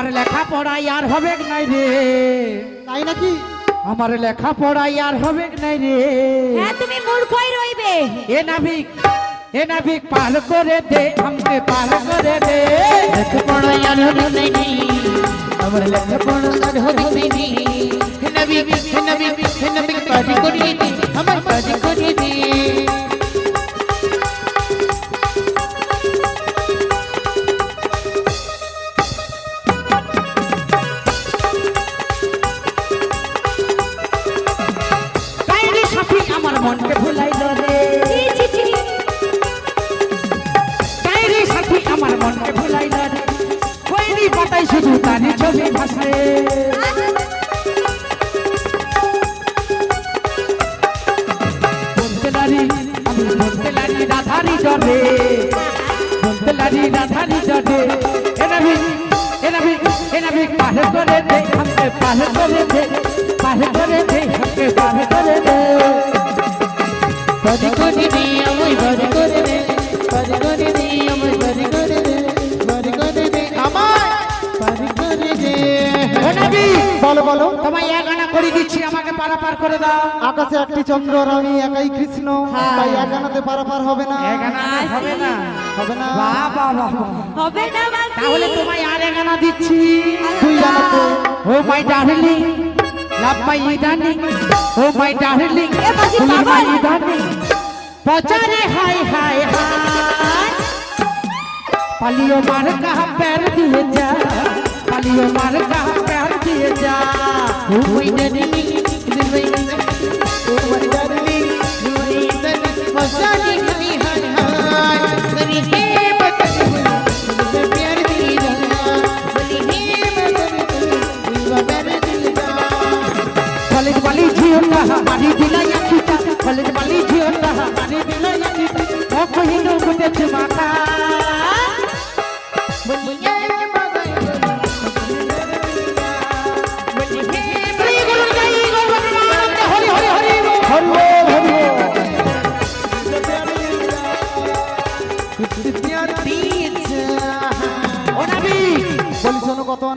আমার লেখা পড়াই আর হবে নাই রে? তাই নাকি? আমার লেখা পড়াই আর হবে নাই রে? হ্যাঁ তুমি মূর্খই রইবে। এ নাবিক এ নাবিক পার করে দে আমাকে পার করে দে। লেখাপড়া আর হবে নাই আমার লেখাপড়া আর হবে নাই হে নবী হে নবী হে নবী পারি করিয়ে দে। আমার পারি রাধারি জলে বলতে লারি রাধারি জলে এ নবী এ নবী এ করে দে আমাকে পার করে দে পার করে দে আমাকে পার করে দে পারি করে দে আমায় পারি করে দে পারি করে দে আমায় পারি করে দে পারি করে দে আমায় পারি করে দে ও নবী বলো বলো। তোমায় এক আনা করে দিচ্ছি আমাকে পারাপার করে দাও। আকাশে একটি চন্দ্র আর আমি একাই কৃষ্ণ। হ্যাঁ। তাই এক আনাতে পারাপার হবে না। এক আনা হবে না। হবে না। বাবা বাবা। হবে না তাহলে তোমায় আর এক আনা দিচ্ছি। তুই জানো তো। ও মাই ডার্লিং। লাভ মাই ইদানিং। ও মাই ডার্লিং। এ বাজি পাগল। ইদানিং। পচারে হাই হাই হাই পালিও মার কা প্যার দিয়ে যা। পালিও মার কা দিয়ে যা। ওই ডালি দুই ওই ডালি দুই ফসানি খাই হাই হাই করি হে বতন তুমি প্যার দিয়ে যা। বলি হে বতন তুমি বাবার দিয়ে যা। কলেজ বালি জিও না মারি দিলা ইয়াকিটা কলেজ বালি জিও না মারি দিলা ইয়াকিটা ও কহিনো গুটেছে মাতা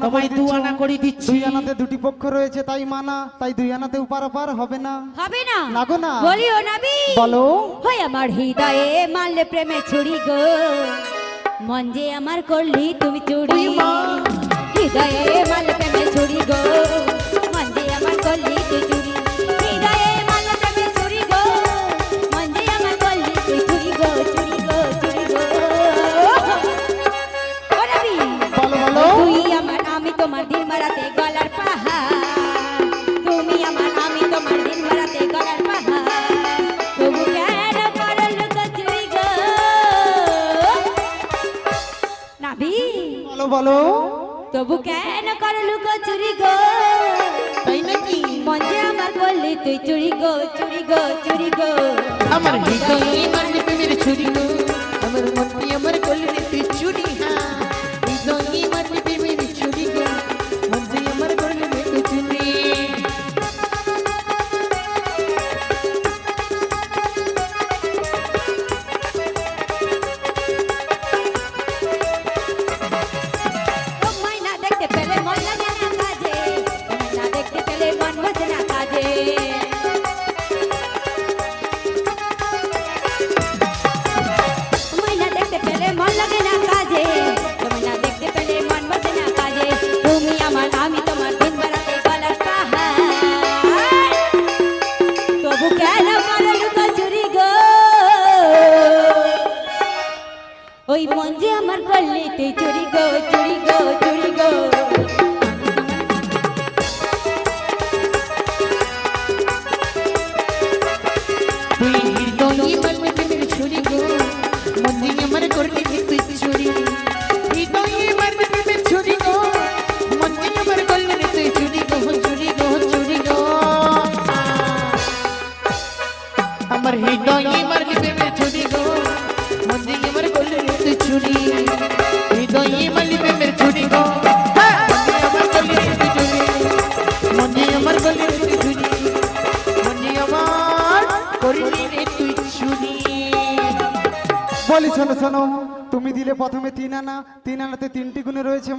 শোনো কত আনা তোমায় করে দু আনা করে দিচ্ছি। দুই আনাতে দুটি পক্ষ রয়েছে তাই মানা তাই দুই আনাতে পারাপার হবে না। হবে না। লাগো না। বলিও নাবি। বলো। হয় আমার হৃদয়ে মারলে প্রেমে ছুরি গো। মন যে আমার করলি তুমি চুরি। হৃদয়ে মারলে প্রেমে ছুরি গো। বলো? তবু কেন কর করল চুরি গো? তাই নাকি মঞ্জে আমার করলি তুই চুরি গো চুরি গো চুরি গো? আমার হৃদয়ে মারলি প্রেমের চুরি গো।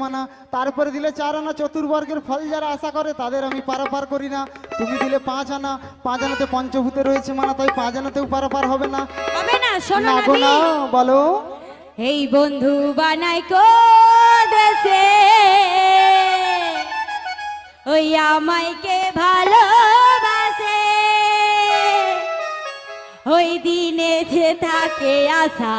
মানা তারপরে দিলে চার আনা চতুর্বর্গের ফল যারা আশা করে তাদের আমি পারাপার করি না। তুমি দিলে পাঁচ আনা পাঁচ আনাতে পঞ্চভূতে রয়েছে মানা তাই পাঁচ আনাতেও পারাপার হবে না। হবে না শোনো না গো না না বলো। এই বন্ধু বানাই কো দেশে ওই আমাইকে ভালোবাসে। ওই দিনে যে থাকে আশা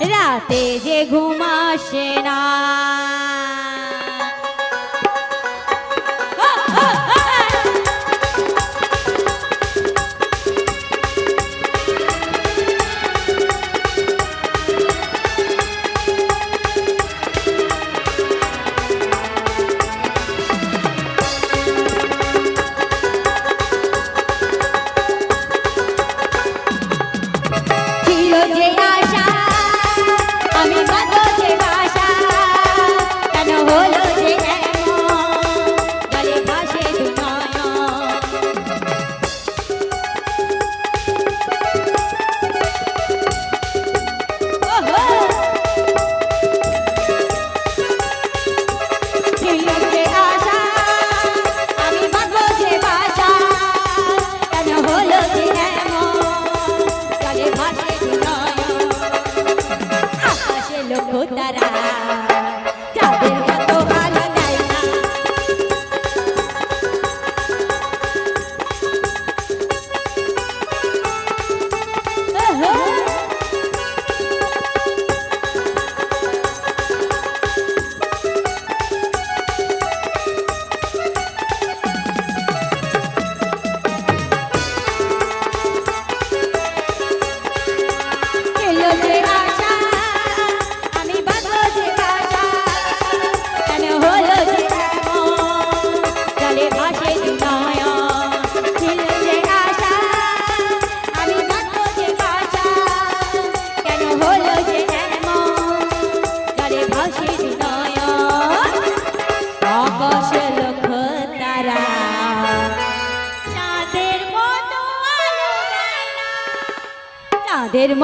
রাতে যে ঘুম আসে না।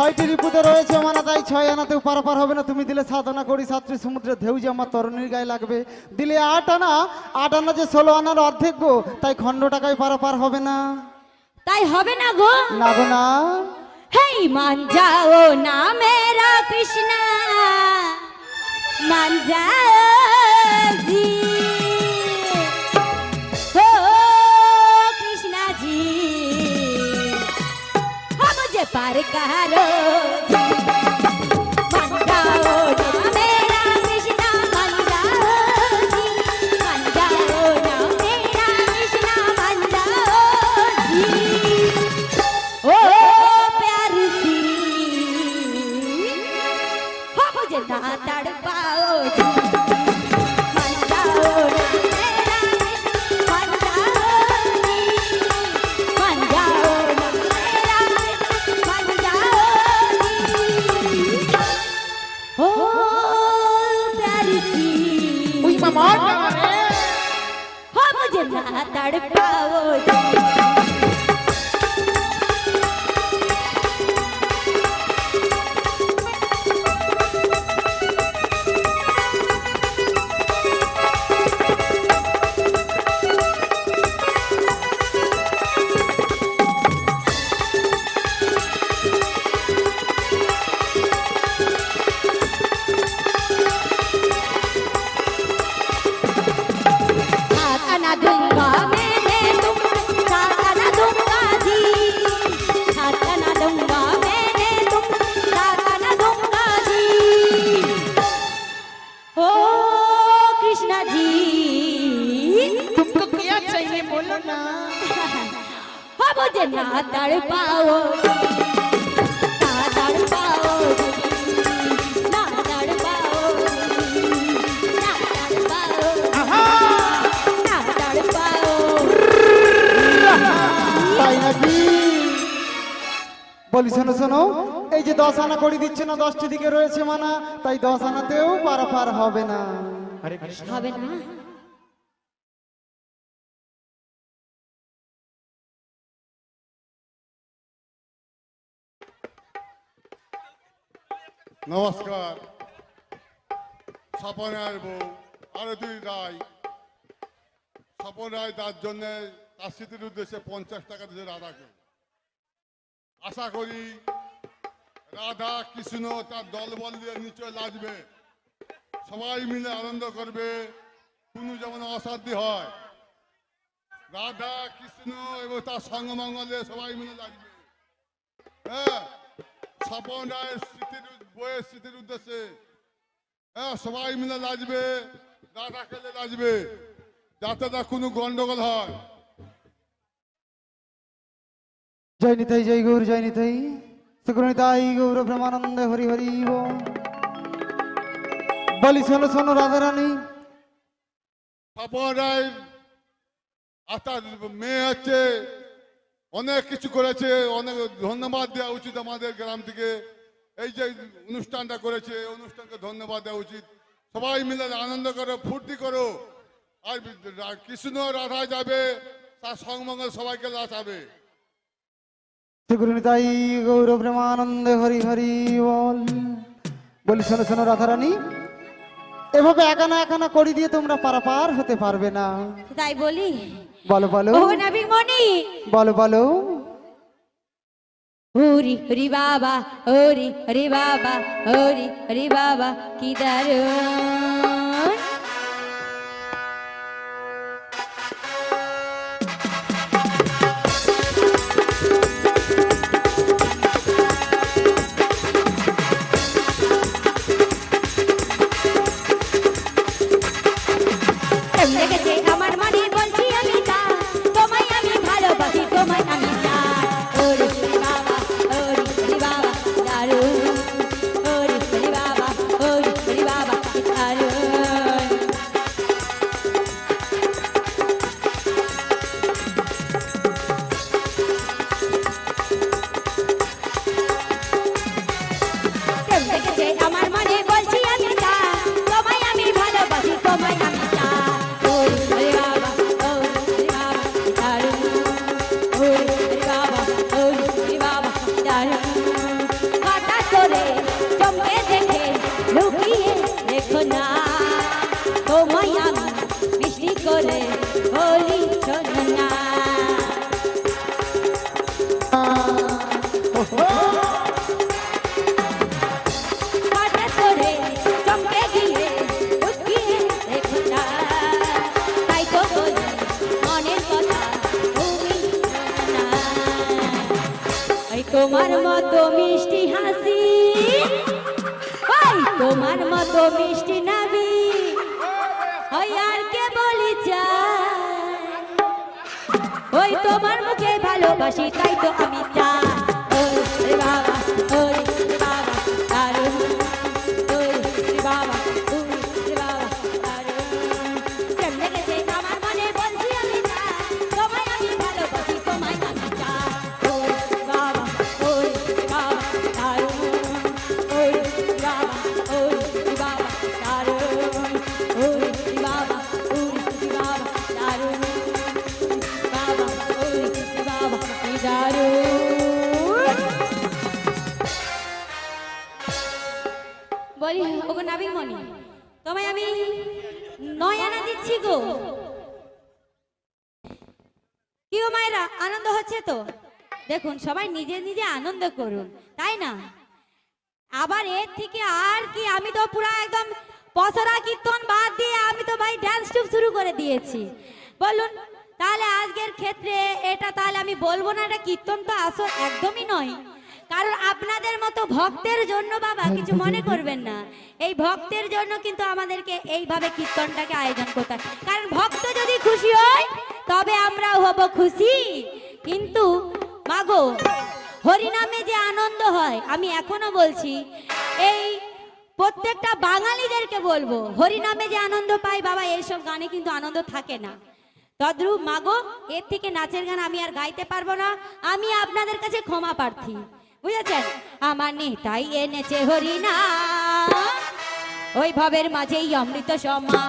ছয়টি রিপুতে রয়েছে মানা তাই ছয় আনাতেও পারাপার হবে না। তুমি দিলে সাত আনা করি সাতটি সমুদ্রের ঢেউ যে আমার তরুণীর গায়ে লাগবে। দিলে আট আনা আট আনা যে ষোলো আনার অর্ধেক গো তাই খণ্ড টাকায় পারাপার হবে না। তাই হবে না গো। না গো না। হেই মান যাও না মেরা কৃষ্ণ। মান যাও জি আর কারও শোনো শোনো এই যে দশ আনা করে দিচ্ছে না দশটি দিকে রয়েছে মানা তাই দশ আনাতেও পারাপার হবে না। কৃষ্ণ। হবে না। নমস্কার। স্বপনের বউ আরতি রায়। স্বপন রায় তার জন্য তার স্মৃতির উদ্দেশ্যে পঞ্চাশ টাকা দিতে রাধাকে। আশা করি রাধা কৃষ্ণ তার দলবল দিয়ে নিচে লাজবে সবাই মিলে আনন্দ করবে। কোনো যেমন অসাধ্য হয়। রাধা কৃষ্ণ এবং তার সঙ্গমঙ্গলে সবাই মিলে লাগবে হ্যাঁ স্বপন স্মৃতির বইয়ের স্মৃতির উদ্দেশ্যে। হ্যাঁ সবাই মিলে নাচবে। রাধা খেলে নাচবে। যাতে না কোনো গন্ডগোল হয়। জয় নিতাই জয় গৌর জয় নিতাই সুগ্রনিতাই গৌর প্রেমানন্দ হরি হরি বলি শোনো শোনো রাধারানী রায় আর তার মেয়ে হচ্ছে অনেক কিছু করেছে, অনেক ধন্যবাদ দেওয়া উচিত আমাদের গ্রাম থেকে। এই যে অনুষ্ঠানটা করেছে অনুষ্ঠানকে ধন্যবাদ দেওয়া উচিত। সবাই মিলে আনন্দ করো, ফুর্তি করো। আর কৃষ্ণ রাধা যাবে, তার সংমঙ্গল সবাইকে নাচাবে সুগ্রনিতাই গৌর প্রেমানন্দ হরি হরি বল। বলি শোনো শোনো রাধারানী এভাবে একানা একানা করি দিয়ে তোমরা পারাপার হতে পারবে না। তাই বলি? বলো বলো। ও নাবিক মনি বলো বলো। হরি হরি বাবা হরি হরি বাবা হরি হরি বাবা কি দারুণ। ক্ষেত্রে এটা তাহলে আমি বলব না, এটা কীর্তন তো আসল, একদমই নয়। কারণ আপনাদের মতো ভক্তের জন্য বাবা কিছু মনে করবেন না। এই ভক্তের জন্য কিন্তু আমাদেরকে এইভাবে কীর্তনটাকে আয়োজন করতে হয়। কারণ ভক্ত যদি খুশি হয়, তবে আমরাও হব খুশি। কিন্তু, মাগো, হরিনামে যে আনন্দ হয়, আমি এখনও বলছি, এই প্রত্যেকটা বাঙালিদেরকে বলব, হরিনামে যে আনন্দ পাই বাবা, এইসব গানে কিন্তু আনন্দ থাকে না। তদ্রুপ মাগো, এর থেকে নাচের গান আমি আর গাইতে পারব না। আমি আপনাদের কাছে ক্ষমা প্রার্থী। বুঝেছেন? আমার নেতাই এনেছে হরিনা। ওই ভবের মাঝেই অমৃত সমা।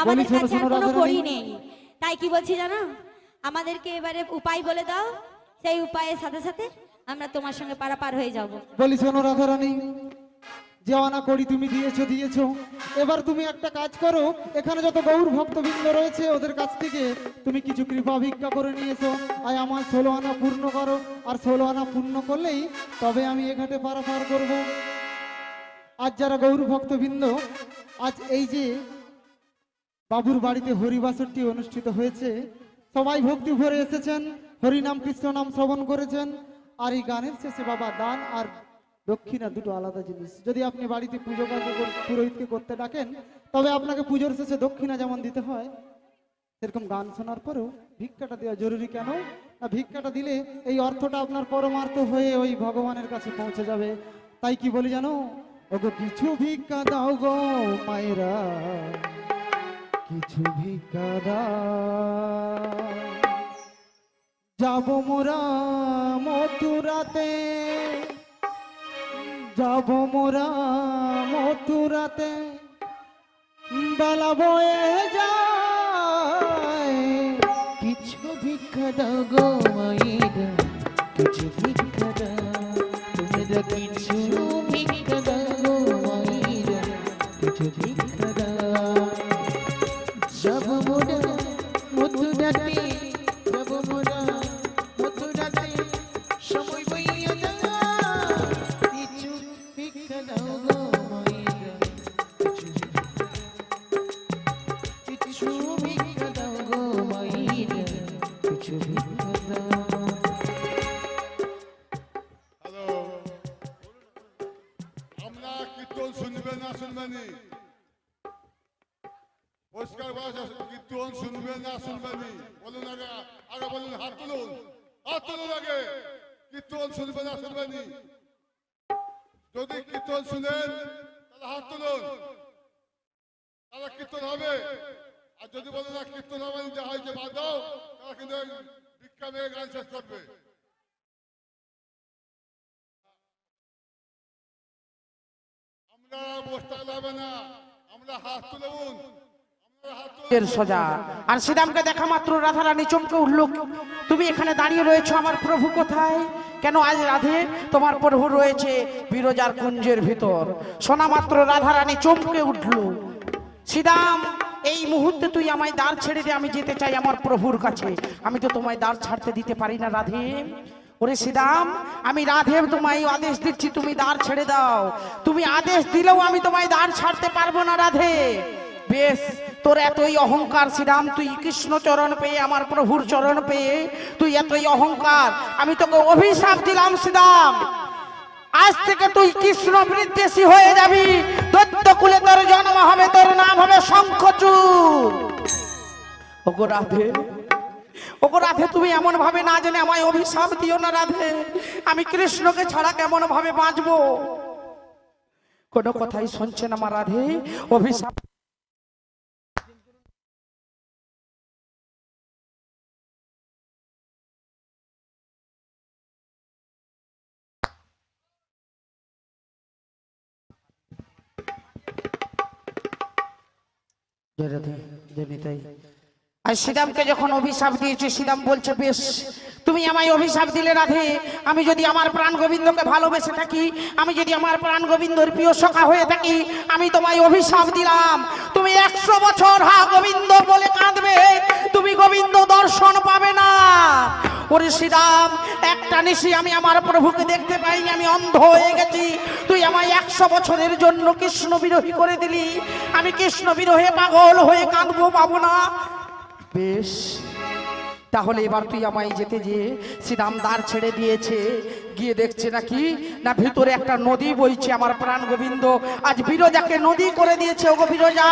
আমাদের কাছে আর কোনো রাধারানী। নেই তাই কি বলছি জানো? আমাদেরকে এবারে উপায় বলে দাও। সেই উপায়ের সাথে সাথে আমরা তোমার সঙ্গে পারাপার হয়ে যাব। বলি শোনো দেওয়ানা করি তুমি দিয়েছ দিয়েছ। এবার তুমি একটা কাজ করো, এখানে যত গৌর ভক্তবৃন্দ রয়েছে, ওদের কাছ থেকে তুমি কিছু কৃপা ভিক্ষা করে নিয়েছো। আর আমার ষোলো আনা পূর্ণ করো, আর ষোলো আনা পূর্ণ করলেই তবে আমি এ ঘাটে পারাপার করব। আজ যারা গৌর ভক্তবৃন্দ, আজ এই যে বাবুর বাড়িতে হরিবাসরটি অনুষ্ঠিত হয়েছে, সবাই ভক্তি ভরে এসেছেন, হরিনাম কৃষ্ণ নাম শ্রবণ করেছেন, আর এই গানের শেষে বাবা দান আর দক্ষিণা দুটো আলাদা জিনিস। যদি আপনি বাড়িতে পুজো পুরোহিতকে করতে ডাকেন, তবে আপনাকে পুজোর শেষে দক্ষিণা যেমন দিতে হয়, সেরকম গান শোনার পরেও ভিক্ষাটা দেওয়া জরুরি কেন? না, ভিক্ষাটা দিলে এই অর্থটা আপনার পরমার্থ হয়ে ওই ভগবানের কাছে পৌঁছে যাবে। তাই কি বলি জানো? ওগো, কিছু ভিক্ষা দাও গো মায়েরা। কিছু ভিক্ষা দাও। যাব মোরা মথুরাতে। যাব মোরা মথুরাতে। বেলা বয়ে যায়। কিছু ভিক্ষা দাও গো মাইরা কিছু ভিক্ষা দাও। তোমরা কিছু সোজা। আর শ্রীরামকে দেখা মাত্র, রাধারানী চমকে উঠল। তুমি এখানে দাঁড়িয়ে রয়েছো, আমার প্রভু কোথায়? কেন আজ রাধে তোমার প্রভু রয়েছে বিরজার কুঞ্জের ভিতর? শোনা মাত্র, রাধারানী চমকে উঠল। শ্রীরাম এই মুহূর্তে তুই আমায় দাঁড় ছেড়ে দে, আমি যেতে চাই আমার প্রভুর কাছে। আমি তো তোমায় দাঁড় ছাড়তে দিতে পারি না, রাধে। ওরে শ্রীরাম আমি রাধে তোমায় আদেশ দিচ্ছি, তুমি দাঁড় ছেড়ে দাও। তুমি আদেশ দিলেও আমি তোমায় দাঁড় ছাড়তে পারব না রাধে। বেশ, তোর এতই অহংকার শ্রীরাম তুই কৃষ্ণ চরণ পেয়ে, আমার প্রভুর চরণ পেয়ে, তুই এতই অহংকার। আমি তোকে অভিশাপ দিলাম শ্রীরাম আজ থেকে তুই কৃষ্ণ বিদ্বেষী হয়ে যাবি। দত্ত কুলে তোর জন্ম হবে, তোর নাম হবে শঙ্খচূড়। ওগো রাধে। ওগো রাধে, তুমি এমন ভাবে না জেনে আমায় অভিশাপ দিও না রাধে। আমি কৃষ্ণকে ছাড়া কেমন ভাবে বাঁচবো? কোনো কথাই শুনছে না আমার রাধে। অভিশাপ জয় রাধে, জয় নিতাই। আর শ্রীরামকে যখন অভিশাপ দিয়েছে শ্রীরাম বলছে, বেশ, তুমি আমায় অভিশাপ দিলে রাধে। আমি যদি আমার প্রাণ গোবিন্দকে ভালোবেসে থাকি, আমি যদি আমার প্রাণ গোবিন্দর প্রিয় সখা হয়ে থাকি, আমি তোমায় অভিশাপ দিলাম। তুমি একশো বছর হা গোবিন্দ বলে কাঁদবে। তুমি গোবিন্দ দর্শন পাবে না। ওরে শ্রীরাম একটা নিশি আমি আমার প্রভুকে দেখতে পাইনি, আমি অন্ধ হয়ে গেছি। তুই আমায় একশো বছরের জন্য কৃষ্ণ বিরোহী করে দিলি। আমি কৃষ্ণ বিরোহে পাগল হয়ে কাঁদবো, পাবো না। বেশ। তাহলে এবার তুই আমায় যেতে যে শ্রীরাম দ্বার ছেড়ে দিয়েছে। গিয়ে দেখছে নাকি? না, ভিতরে একটা নদী বইছে আমার প্রাণ গোবিন্দ। আজ বিরজাকে নদী করে দিয়েছে, ওগো বিরজা।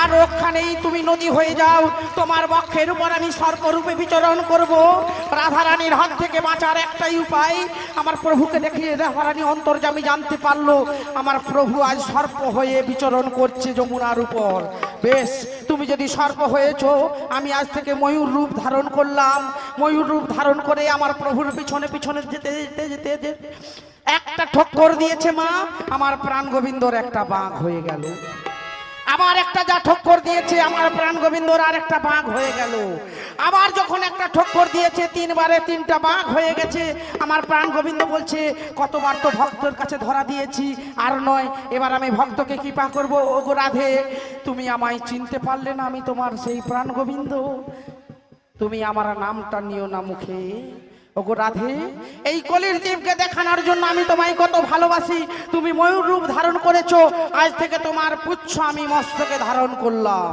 আর ওখানেই তুমি নদী হয়ে যাও। তোমার বক্ষের উপর আমি সর্পরূপে বিচরণ করব। রাধারানীর হাত থেকে বাঁচার একটাই উপায়। আমার প্রভুকে দেখিয়ে রাধারানী অন্তর্জামি জানতে পারল, আমার প্রভু আজ সর্প হয়ে বিচরণ করছে যমুনার উপর। বেশ, তুমি যদি সর্প হয়েছ, আমি আজ থেকে ময়ূর রূপ ধারণ করলাম। ময়ূর রূপ ধারণ করে আমার প্রভুর পিছনে পিছনে যেতে যেতে যেতে একটা ঠক্কর দিয়েছে মা, আমার প্রাণ গোবিন্দর একটা বাঘ হয়ে গেল। আবার একটা যা ঠক্কর দিয়েছে, আমার প্রাণ গোবিন্দর আর একটা বাঘ হয়ে গেল। আবার যখন একটা ঠক্কর দিয়েছে, তিনবারে তিনটা বাঘ হয়ে গেছে, আমার প্রাণ গোবিন্দ বলছে, কতবার তো ভক্তর কাছে ধরা দিয়েছি, আর নয়, এবার আমি ভক্তকে কৃপা করব। ওগো রাধে, তুমি আমায় চিনতে পারলে না আমি তোমার সেই প্রাণ গোবিন্দ। তুমি আমার নামটা নিও না মুখে। ওগো রাধে। এই কলির জীবকে দেখানোর জন্য আমি তোমায় কত ভালোবাসি। তুমি ময়ূর রূপ ধারণ করেছ, আজ থেকে তোমার পুচ্ছ আমি মস্তকে ধারণ করলাম।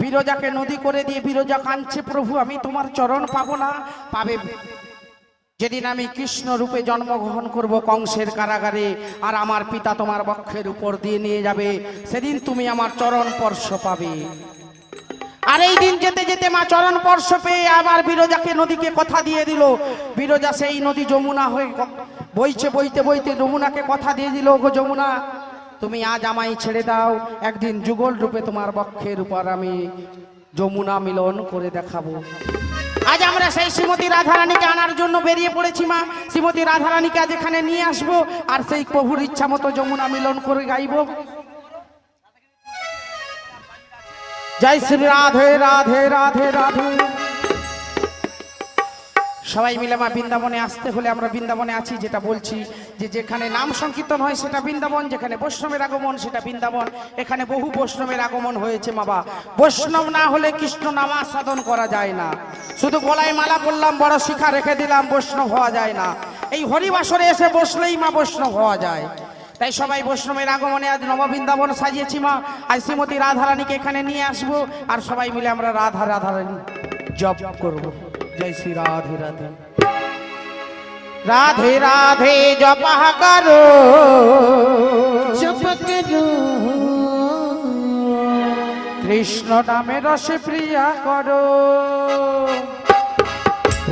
বিরজাকে নদী করে দিয়ে বিরজা কাঁদছে, প্রভু, আমি তোমার চরণ পাবো না। পাবে। যেদিন আমি কৃষ্ণ রূপে জন্মগ্রহণ করব কংসের কারাগারে, আর আমার পিতা তোমার বক্ষের উপর দিয়ে নিয়ে যাবে, সেদিন তুমি আমার চরণ স্পর্শ পাবে। আর এই দিন যেতে যেতে মা চরণ স্পর্শ পেয়ে আবার বিরজাকে নদীকে কথা দিয়ে দিল। বিরজা সেই নদী যমুনা হয়ে বইছে, বইতে বইতে যমুনাকে কথা দিয়ে দিল গো যমুনা, তুমি আজ আমায় ছেড়ে দাও। একদিন যুগল রূপে তোমার বক্ষের উপর আমি যমুনা মিলন করে দেখাবো। আজ আমরা সেই শ্রীমতী রাধারানীকে আনার জন্য বেরিয়ে পড়েছি মা। শ্রীমতী রাধারানীকে আজ এখানে নিয়ে আসব আর সেই প্রভুর ইচ্ছা মতো যমুনা মিলন করে গাইবো। জয় শ্রী রাধে রাধে রাধে রাধে। সবাই মিলে মা বৃন্দাবনে আসতে হলে আমরা বৃন্দাবনে আছি, যেটা বলছি যে যেখানে নাম সংকীর্তন হয় সেটা বৃন্দাবন, যেখানে বৈষ্ণবের আগমন সেটা বৃন্দাবন, এখানে বহু বৈষ্ণবের আগমন হয়েছে বাবা বৈষ্ণব না হলে কৃষ্ণ নামা সাধন করা যায় না। শুধু গলায় মালা করলাম বড় শিখা রেখে দিলাম, বৈষ্ণব হওয়া যায় না। এই হরিবাসরে এসে বসলেই মা বৈষ্ণব হওয়া যায়। তাই সবাই বৈষ্ণবের আগমনে আজ নববৃন্দাবন সাজিয়েছি মা। আজ শ্রীমতী রাধারানীকে এখানে নিয়ে আসব। আর সবাই মিলে আমরা রাধা রাধারানী জপ করব। জয় শ্রী রাধে রাধে। রাধে রাধে জপা করো। জপ করো। কৃষ্ণ নামে রসে প্রিয়া করো।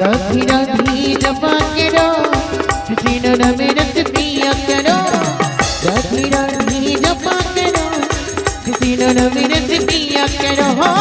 রাধি রাধি জপ করো। কৃষ্ণ নামে রস প্রিয় করো। रखी रखी जपा करो किसी नो मेरे से पिया करो हो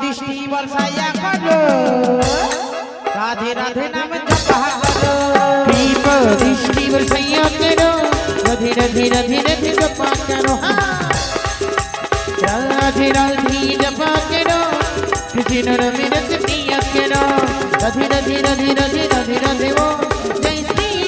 दृष्टि वर्षाया करो राधे राधे नाम जपा करो हाँ। वो जय श्री